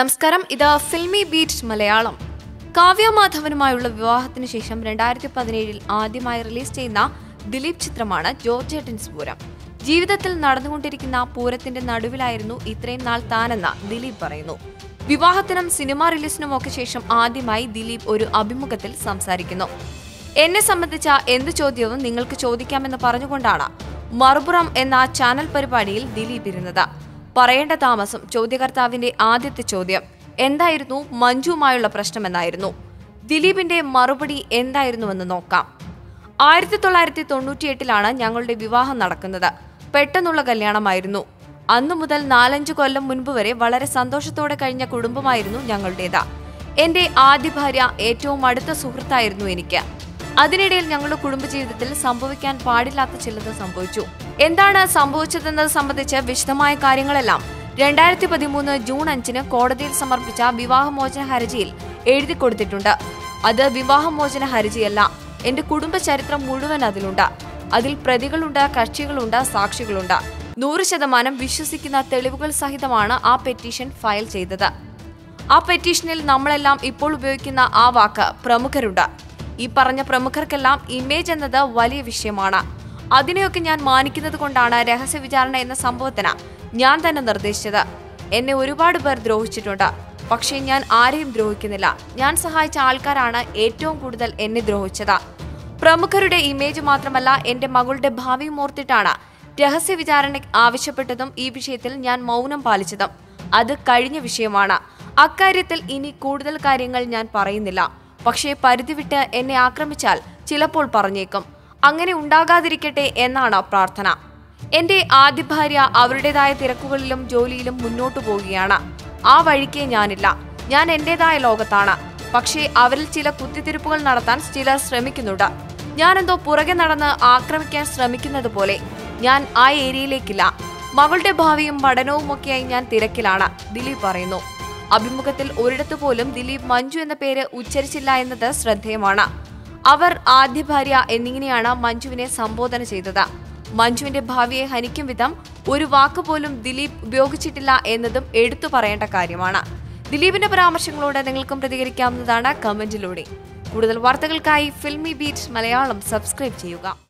നമസ്കാരം. ഇത് filmy beat Malayalam. Kavya മാധവനുമായുള്ള വിവാഹത്തിന് ശേഷം രണ്ടായിരത്തി പതിനേഴിൽ ആദ്യമായി റിലീസ് ചെയ്യുന്ന ദിലീപ് ചിത്രമാണ് ജോർജ് ജോർജേട്ടൻസ് പൂരം. ജീവിതത്തിൽ നടന്നുകൊണ്ടിരിക്കുന്ന പൂരത്തിന്റെ നടുവിലായിരുന്നു ഇത്രയും നാൾ താനെന്ന് ദിലീപ് പറയുന്നു. വിവാഹത്തിനും സിനിമ റിലീസിനും ഒക്കെ ശേഷം ആദ്യമായി ദിലീപ് ഒരു അഭിമുഖത്തിൽ സംസാരിക്കുന്നു. എന്നെ സംബന്ധിച്ച എന്ത് ചോദ്യവും നിങ്ങൾക്ക് ചോദിക്കാമെന്ന് പറഞ്ഞുകൊണ്ടാണ് മറുപുറം എന്ന ചാനൽ പരിപാടിയിൽ ദിലീപ് ഇരുന്നത്. പറയേണ്ട താമസം ചോദ്യകർത്താവിന്റെ ആദ്യത്തെ ചോദ്യം. എന്തായിരുന്നു മഞ്ജുവുമായുള്ള പ്രശ്നമെന്നായിരുന്നു. ദിലീപിന്റെ മറുപടി എന്തായിരുന്നുവെന്ന് നോക്കാം. ആയിരത്തി തൊള്ളായിരത്തി തൊണ്ണൂറ്റിയെട്ടിലാണ് ഞങ്ങളുടെ വിവാഹം നടക്കുന്നത്. പെട്ടെന്നുള്ള കല്യാണമായിരുന്നു. അന്നു മുതൽ നാലഞ്ച് കൊല്ലം മുൻപ് വരെ വളരെ സന്തോഷത്തോടെ കഴിഞ്ഞ കുടുംബമായിരുന്നു ഞങ്ങളുടേത്. എന്റെ ആദ്യ ഭാര്യ ഏറ്റവും അടുത്ത സുഹൃത്തായിരുന്നു എനിക്ക്. അതിനിടയിൽ ഞങ്ങളുടെ കുടുംബജീവിതത്തിൽ സംഭവിക്കാൻ പാടില്ലാത്ത ചിലത് സംഭവിച്ചു. എന്താണ് സംഭവിച്ചതെന്നത് സംബന്ധിച്ച് വിശദമായ കാര്യങ്ങളെല്ലാം രണ്ടായിരത്തി പതിമൂന്ന് ജൂൺ അഞ്ചിന് കോടതിയിൽ സമർപ്പിച്ച വിവാഹമോചന ഹർജിയിൽ എഴുതി കൊടുത്തിട്ടുണ്ട്. അത് വിവാഹമോചന ഹർജിയല്ല. എന്റെ കുടുംബ ചരിത്രം മുഴുവൻ അതിലുണ്ട്. അതിൽ പ്രതികളുണ്ട് കക്ഷികളുണ്ട് സാക്ഷികളുണ്ട്. നൂറ് ശതമാനം വിശ്വസിക്കുന്ന തെളിവുകൾ സഹിതമാണ് ആ പെറ്റീഷൻ ഫയൽ ചെയ്തത്. ആ പെറ്റീഷനിൽ നമ്മളെല്ലാം ഇപ്പോൾ ഉപയോഗിക്കുന്ന ആ വാക്ക് പ്രമുഖരുണ്ട്. ഈ പറഞ്ഞ പ്രമുഖർക്കെല്ലാം ഇമേജ് എന്നത് വലിയ വിഷയമാണ്. അതിനെയൊക്കെ ഞാൻ മാനിക്കുന്നത് കൊണ്ടാണ് രഹസ്യ വിചാരണ എന്ന സംഭവത്തിന് ഞാൻ തന്നെ നിർദ്ദേശിച്ചത്. എന്നെ ഒരുപാട് പേർ ദ്രോഹിച്ചിട്ടുണ്ട്. പക്ഷേ ഞാൻ ആരെയും ദ്രോഹിക്കുന്നില്ല. ഞാൻ സഹായിച്ച ആൾക്കാരാണ് ഏറ്റവും കൂടുതൽ എന്നെ ദ്രോഹിച്ചത്. പ്രമുഖരുടെ ഇമേജ് മാത്രമല്ല എന്റെ മകളുടെ ഭാവി ഓർത്തിട്ടാണ് രഹസ്യ വിചാരണ ആവശ്യപ്പെട്ടതും ഈ വിഷയത്തിൽ ഞാൻ മൗനം പാലിച്ചതും. അത് കഴിഞ്ഞ വിഷയമാണ്. അക്കാര്യത്തിൽ ഇനി കൂടുതൽ കാര്യങ്ങൾ ഞാൻ പറയുന്നില്ല. പക്ഷേ പരിധിവിട്ട് എന്നെ ആക്രമിച്ചാൽ ചിലപ്പോൾ പറഞ്ഞേക്കും. അങ്ങനെ ഉണ്ടാകാതിരിക്കട്ടെ എന്നാണ് പ്രാർത്ഥന. എന്റെ ആദ്യ ഭാര്യ അവരുടേതായ തിരക്കുകളിലും ജോലിയിലും മുന്നോട്ടു പോവുകയാണ്. ആ വഴിക്കേ ഞാനില്ല. ഞാൻ എന്റേതായ ലോകത്താണ്. പക്ഷേ അവരിൽ ചില കുത്തിത്തിരിപ്പുകൾ നടത്താൻ ചിലർ ശ്രമിക്കുന്നുണ്ട്. ഞാനെന്തോ പുറകെ നടന്ന് ആക്രമിക്കാൻ ശ്രമിക്കുന്നത് പോലെ ഞാൻ ആ ഏരിയയിലേക്കില്ല. മകളുടെ ഭാവിയും പഠനവും ഒക്കെയായി ഞാൻ തിരക്കിലാണ് ദിലീപ് പറയുന്നു. അഭിമുഖത്തിൽ ഒരിടത്തു പോലും ദിലീപ് മഞ്ജു എന്ന പേര് ഉച്ചരിച്ചില്ല എന്നത് ശ്രദ്ധേയമാണ്. അവർ ആദ്യ ഭാര്യ എന്നിങ്ങനെയാണ് മഞ്ജുവിനെ സംബോധന ചെയ്തത്. മഞ്ജുവിന്റെ ഭാവിയെ ഹനിക്കും വിധം ഒരു വാക്കുപോലും ദിലീപ് ഉപയോഗിച്ചിട്ടില്ല എന്നതും എടുത്തു പറയേണ്ട കാര്യമാണ്. ദിലീപിന്റെ പരാമർശങ്ങളോട് നിങ്ങൾക്കും പ്രതികരിക്കാവുന്നതാണ് കമന്റിലൂടെ. കൂടുതൽ വാർത്തകൾക്കായി ഫിൽമി ബീറ്റ് മലയാളം സബ്സ്ക്രൈബ് ചെയ്യുക.